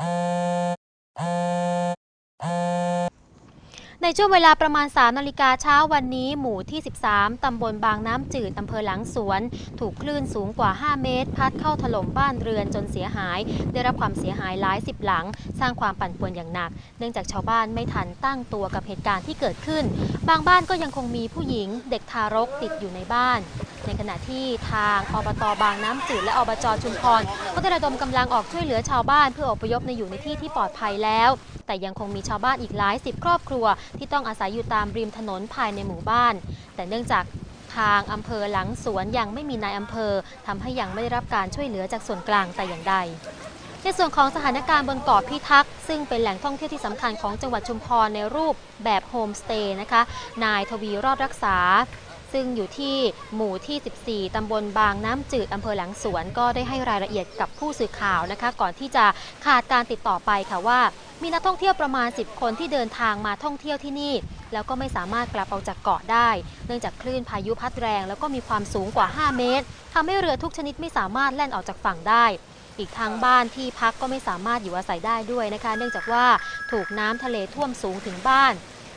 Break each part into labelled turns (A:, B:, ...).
A: you ในช่วงเวลาประมาณ3นาฬิกาเช้าวันนี้ หมู่ที่ 13 ตำบลบางน้ำจืดอำเภอหลังสวน ถูกคลื่นสูงกว่า 5 เมตร พัดเข้าถล่มบ้านเรือนจนเสียหาย ได้รับความเสียหายหลายสิบหลัง สร้างความปั่นป่วนอย่างหนัก เนื่องจากชาวบ้านไม่ทันตั้งตัวกับเหตุการณ์ที่เกิดขึ้น บางบ้านก็ยังคงมีผู้หญิง เด็กทารกติดอยู่ในบ้าน ในขณะที่ทางอบตบางน้ำจืดและอบจชุมพรก็ได้ระดมกำลังออกช่วยเหลือชาวบ้านเพื่ออพยพในอยู่ในที่ที่ปลอดภัยแล้ว แต่ยังคงมีชาวบ้านอีกหลายสิบครอบครัว ที่ต้องอาศัยอยู่ตามริมถนนภายในหมู่บ้าน แต่เนื่องจากทางอำเภอหลังสวนยังไม่มีนายอำเภอทำให้ยังไม่ได้รับการช่วยเหลือจากส่วนกลางแต่อย่างใดในส่วนของสถานการณ์บนเกาะพิทักษ์ซึ่งเป็นแหล่งท่องเที่ยวที่สำคัญของจังหวัดชุมพรในรูปแบบโฮมสเตย์นะคะ นายทวีรอดรักษา ซึ่งอยู่ที่หมู่ที่ 14ตำบลบางน้ำจืดอำเภอหลังสวน ก็ได้ให้รายละเอียดกับผู้สื่อข่าวนะคะ ก่อนที่จะขาดการติดต่อไปค่ะว่า มีนักท่องเที่ยวประมาณ 10 คนที่เดินทางมาท่องเที่ยวที่นี่ แล้วก็ไม่สามารถกลับออกจากเกาะได้ เนื่องจากคลื่นพายุพัดแรง แล้วก็มีความสูงกว่า 5 เมตรทำให้เรือทุกชนิดไม่สามารถแล่นออกจากฝั่งได้ อีกทั้งบ้านที่พักก็ไม่สามารถอยู่อาศัยได้ด้วยนะคะ เนื่องจากว่าถูกน้ำทะเลท่วมสูงถึงบ้าน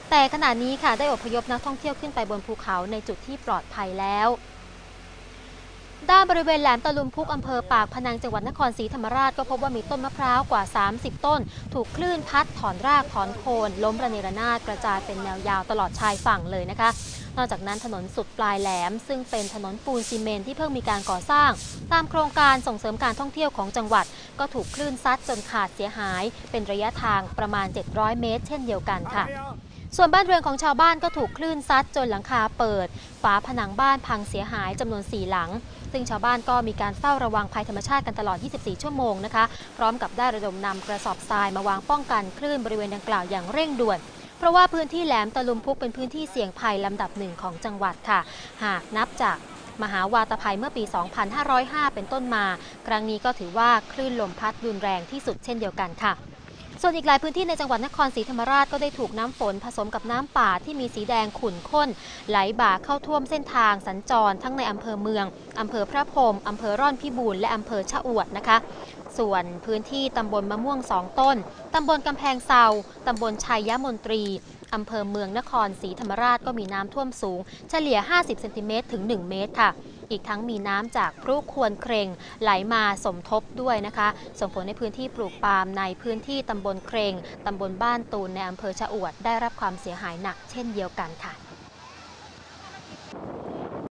A: แต่ขณะนี้ค่ะได้อพยพนักท่องเที่ยวขึ้นไปบนภูเขาในจุดที่ปลอดภัยแล้ว ด้านบริเวณแหลมตะลุมพุกอำเภอปากพนังจังหวัดนครศรีธรรมราชก็พบว่ามีต้นมะพร้าวกว่า 30 ต้น ถูกคลื่นพัดถอนรากถอนโคนล้มระเนระนาดกระจายเป็นแนวยาวตลอดชายฝั่งเลยนะคะ นอกจากนั้นถนนสุดปลายแหลม ซึ่งเป็นถนนปูนซีเมนที่เพิ่งมีการก่อสร้าง ตามโครงการส่งเสริมการท่องเที่ยวของจังหวัด ก็ถูกคลื่นซัดจนขาดเสียหาย เป็นระยะทางประมาณ 700 เมตร เช่นเดียวกันค่ะ ส่วนบ้านเรือนของชาวบ้านก็ถูกคลื่นซัดจนหลังคาเปิด ฝาผนังบ้านพังเสียหายจำนวน 4 หลัง ซึ่งชาวบ้านก็มีการเฝ้าระวังภัยธรรมชาติกันตลอด 24 ชั่วโมงนะคะ พร้อมกับได้ระดมนำกระสอบทรายมาวางป้องกันคลื่นบริเวณดังกล่าวอย่างเร่งด่วนเพราะว่าพื้นที่แหลมตะลุมพุกเป็นพื้นที่เสี่ยงภัยลำดับหนึ่งของจังหวัดค่ะ หากนับจากมหาวาตภัยเมื่อปี 2505 เป็นต้นมา ครั้งนี้ก็ถือว่าคลื่นลมพัดรุนแรงที่สุดเช่นเดียวกันค่ะ ส่วนอีกหลายพื้นที่ในจังหวัดนครศรีธรรมราชก็ได้ถูกน้ำฝนผสมกับน้ำป่าที่มีสีแดงขุ่นข้น ไหลบ่าเข้าท่วมเส้นทางสัญจรทั้งในอำเภอเมืองอำเภอพระพรมอำเภอร่อนพิบูลและอำเภอชะอวดนะคะ ส่วนพื้นที่ตำบลมะม่วงสองต้นตำบลกำแพงเซาตำบลชัยยมนตรีอำเภอเมืองนครศรีธรรมราชก็มีน้ำท่วมสูง เฉลี่ย 50 เซนติเมตรถึง 1 เมตรค่ะ อีกทั้งมีน้ำจากพรุควรเครงไหลมาสมทบด้วยนะคะ ส่งผลในพื้นที่ปลูกปาล์มในพื้นที่ตำบลเครงตำบลบ้านตูนในอำเภอชะอวดได้รับความเสียหายหนักเช่นเดียวกันค่ะ